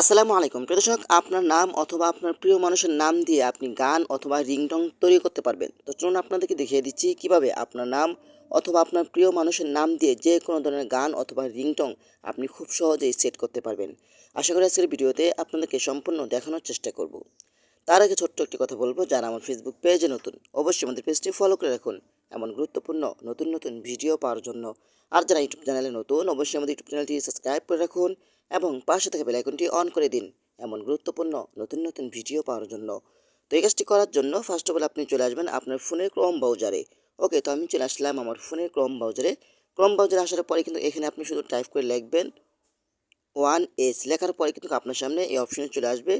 আসসালামু আলাইকুম। প্রিয় দর্শক, আপনার নাম অথবা আপনার প্রিয় মানুষের নাম দিয়ে আপনি গান অথবা রিংটং তৈরি করতে পারবেন। তো চলুন আপনাদেরকে দেখিয়ে দিচ্ছি কীভাবে আপনার নাম অথবা আপনার প্রিয় মানুষের নাম দিয়ে যে কোনো ধরনের গান অথবা রিংটং আপনি খুব সহজেই সেট করতে পারবেন। আশা করি আজকের ভিডিওতে আপনাদেরকে সম্পূর্ণ দেখানোর চেষ্টা করব। তার আগে ছোট্ট একটি কথা বলব, যারা আমার ফেসবুক পেজে নতুন, অবশ্যই আমাদের পেজটি ফলো করে রাখুন। এমন গুরুত্বপূর্ণ, নতুন নতুন ভিডিও পাওয়ার জন্য। আর যারা ইউটিউব চ্যানেলে নতুন, অবশ্যই আমাদের ইউটিউব চ্যানেলটি সাবস্ক্রাইব করে রাখুন। এবং পাশে থাকা বেলাইকনটি অন করে দিন এমন গুরুত্বপূর্ণ নতুন নতুন ভিডিও পাওয়ার জন্য। তো এই কাজটি করার জন্য ফার্স্ট অফ অল আপনি চলে আসবেন আপনার ফোনের ক্রোম ব্রাউজারে ওকে তো আমি চলে আসলাম আমার ফোনের ক্রোম ব্রাউজারে ক্রোম ব্রাউজারে আসার পরে কিন্তু এখানে আপনি শুধু টাইপ করে লিখবেন ওয়ান এস লেখার পরে কিন্তু আপনার সামনে এই অপশনে চলে আসবে।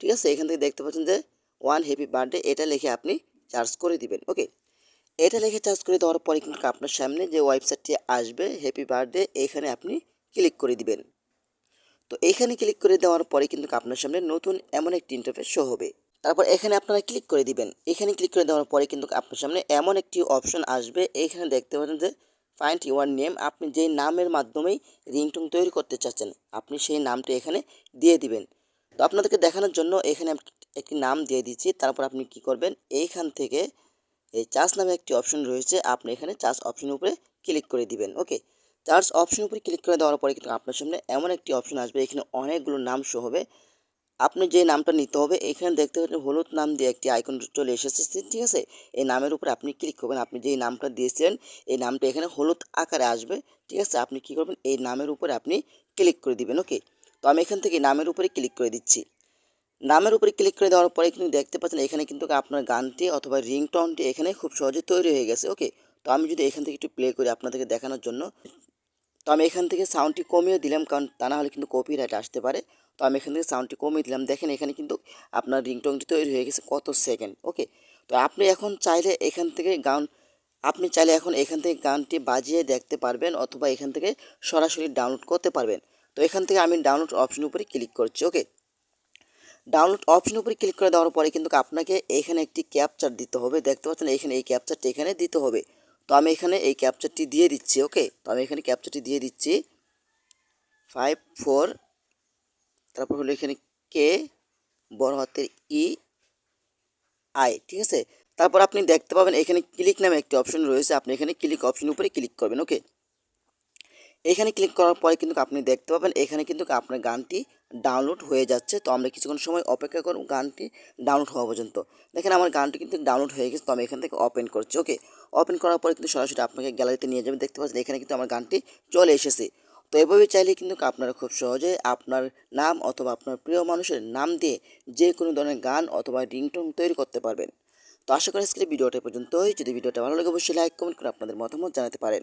ঠিক আছে, এখান থেকে দেখতে পাচ্ছেন যে ওয়ান হ্যাপি বার্থডে এটা লিখে আপনি চার্জ করে দিবেন। ওকে এটা লিখে চার্জ করে দেওয়ার পরে কিন্তু আপনার সামনে যে ওয়েবসাইটটি আসবে হ্যাপি বার্থডে এখানে আপনি ক্লিক করে দিবেন। তো এখানে ক্লিক করে দেওয়ার পরে কিন্তু আপনার সামনে নতুন এমন একটি ইন্টারফেস শো হবে। তারপর এখানে আপনারা ক্লিক করে দিবেন। এখানে ক্লিক করে দেওয়ার পরে কিন্তু আপনার সামনে এমন একটি অপশন আসবে। এখানে দেখতে পাচ্ছেন যে ফাইন্ড ইউর নেম আপনি যেই নামের মাধ্যমেই রিংটং তৈরি করতে চাচ্ছেন, আপনি সেই নামটি এখানে দিয়ে দিবেন। তো আপনাদেরকে দেখানোর জন্য এখানে একটি নাম দিয়ে দিচ্ছি। তারপর আপনি কি করবেন? এইখান থেকে এই চার্জ নামে একটি অপশন রয়েছে। আপনি এখানে চার্জ অপশনের উপরে ক্লিক করে দিবেন। ওকে চার্জ অপশন উপরে ক্লিক করে দেওয়ার পরে কিন্তু আপনার সামনে এমন একটি অপশন আসবে, এখানে অনেকগুলো নাম শো হবে। আপনি যে নামটা নিতে হবে, এখানে দেখতে পাচ্ছেন হলুদ নাম দিয়ে একটি আইকন চলে এসেছে ঠিক আছে? এই নামের উপরে আপনি ক্লিক করবেন, আপনি যেই নামটা দিয়েছিলেন, এই নামটা এখানে হলুদ আকারে আসবে, ঠিক আছে? আপনি কি করবেন, এই নামের উপরে আপনি ক্লিক করে দিবেন ওকে তো আমি এখান থেকে নামের উপরে ক্লিক করে দিচ্ছি। নামের উপরে ক্লিক করে দেওয়ার পরে কিন্তু দেখতে পাচ্ছেন, এখানে কিন্তু আপনার গানটি অথবা রিংটনটি এখানে খুব সহজে তৈরি হয়ে গেছে ওকে তো আমি যদি এখান থেকে একটু প্লে করি আপনাদেরকে দেখানোর জন্য তো আমি এখান থেকে সাউন্ডটি কমিয়ে দিলাম, কারণ তা না হলে কিন্তু কপিরাইট আসতে পারে। তো আমি এখান থেকে সাউন্ডটি কমিয়ে দিলাম। দেখেন এখানে কিন্তু আপনার রিংটংটি তৈরি হয়ে গেছে কত সেকেন্ড ওকে তো আপনি এখন চাইলে এখান থেকে গান, আপনি চাইলে এখন এখান থেকে গানটি বাজিয়ে দেখতে পারবেন অথবা এখান থেকে সরাসরি ডাউনলোড করতে পারবেন। তো এখান থেকে আমি ডাউনলোড অপশন উপরে ক্লিক করছি ওকে ডাউনলোড অপশন উপরে ক্লিক করে দেওয়ার পরে কিন্তু আপনাকে এখানে একটি ক্যাপচার দিতে হবে। দেখতে পাচ্ছেন, এখানে এই ক্যাপচারটি এখানে দিতে হবে। তো আমি এখানে এই ক্যাপচারটি দিয়ে দিচ্ছি ওকে তো আমি এখানে ক্যাপচারটি দিয়ে দিচ্ছি। ফাইভ ফোর তারপর হলো এখানে কে বড় হাতের ই আই ঠিক আছে? তারপর আপনি দেখতে পাবেন এখানে ক্লিক নামে একটি অপশন রয়েছে। আপনি এখানে ক্লিক অপশন উপরে ক্লিক করবেন ওকে এখানে ক্লিক করার পরে কিন্তু আপনি দেখতে পাবেন, এখানে কিন্তু আপনার গানটি ডাউনলোড হয়ে যাচ্ছে। তো আমরা কিছুক্ষণ সময় অপেক্ষা করব গানটি ডাউনলোড হওয়া পর্যন্ত। দেখেন আমার গানটি কিন্তু ডাউনলোড হয়ে গেছে, তো আমি এখান থেকে ওপেন করছি ওকে ওপেন করার পরে কিন্তু সরাসরি আপনাকে গ্যালারিতে নিয়ে যাবেন। দেখতে পাচ্ছেন এখানে কিন্তু আমার গানটি চলে এসেছে। তো এভাবে চাইলে কিন্তু আপনারা খুব সহজে আপনার নাম অথবা আপনার প্রিয় মানুষের নাম দিয়ে যে কোনো ধরনের গান অথবা রিংটোন তৈরি করতে পারবেন। তো আশা করি আজকের ভিডিওটা পর্যন্তই। যদি ভিডিওটা ভালো লাগে, অবশ্যই লাইক কমেন্ট করে আপনাদের মতামত জানাতে পারেন।